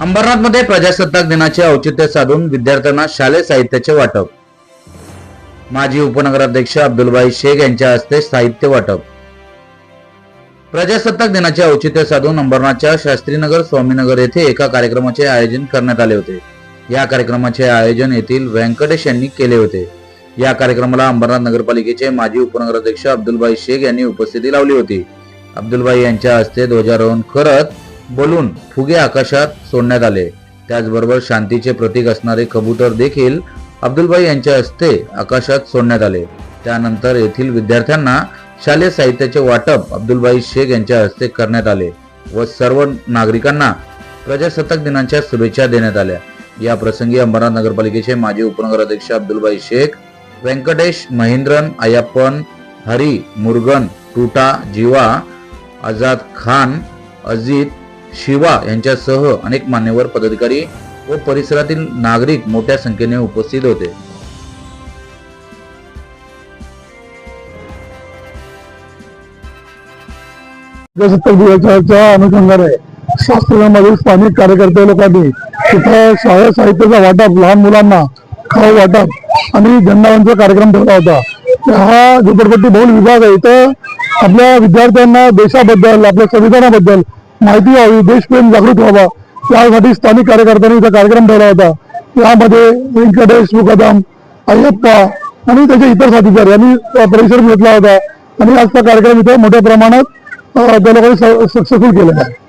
अंबरनाथमध्ये प्रजासत्ताक दिनाचे औचित्य साधून विद्यार्थ्यांना शालेय साहित्याचे वाटप. माजी उपनगराध्यक्ष अब्दुलबाई शेख यांच्या हस्ते साहित्य वाटप. प्रजासत्ताक दिनाचे औचित्य साधून अंबरनाथच्या शास्त्रीनगर स्वामीनगर येथे एका कार्यक्रमाचे आयोजन करण्यात आले होते. या कार्यक्रमाचे आयोजन येथील व्यंकटेश यांनी केले होते. या कार्यक्रमाला अंबरनाथ नगरपालिकेचे माजी उपनगराध्यक्ष अब्दुलबाई शेख यांनी उपस्थिती लावली होती. अब्दुलबाई यांच्या हस्ते ध्वजारोहण करत बोलून फुगे आकाशात सोडण्यात आले. त्याचबरोबर शांतीचे प्रतीक असणारे कबूतर देखील अब्दुलबाई यांच्या हस्ते आकाशात सोडण्यात आले. त्यानंतर येथील विद्यार्थ्यांना शालेय साहित्याचे वाटप अब्दुलबाई शेख यांच्या हस्ते करण्यात आले व सर्व नागरिकांना प्रजासत्ताक दिनाच्या शुभेच्छा देण्यात आल्या. या प्रसंगी अंबरनाथ नगरपालिकेचे माजी उपनगराध्यक्ष अब्दुलबाई शेख व्यंकटेश महेंद्रन अय्यप्पन हरी मुरगन टुटा जीवा आझाद खान अजित शिवा यांच्यासह अनेक मान्यवर पदाधिकारी व परिसरातील नागरिक मोठ्या संख्येने उपस्थित होते. प्रजासत्ताक दिवसाच्या अनुषंगाने शास्त्रज्ञांमधील स्थानिक कार्यकर्ते लोकांनी तिथं शाळा साहित्याचा वाटप लहान मुलांना खराब वाटप आणि झेंडावंचा कार्यक्रम ठेवला होता. हा झोपडपट्टी बहुल विभाग आहे इथं. आपल्या विद्यार्थ्यांना देशाबद्दल आपल्या संविधानाबद्दल माहिती व्हावी देशप्रेम जागृत व्हावा. त्यासाठी स्थानिक कार्यकर्त्यांनी इथं कार्यक्रम ठेवला होता. यामध्ये व्यंकटेश मुकदम अय्यप्पा आणि त्याचे इतर साथीदार यांनी परिसर घेतला होता. आणि आजचा कार्यक्रम इथे मोठ्या प्रमाणात त्या लोकांनी सक्सेसफुल केलेला आहे.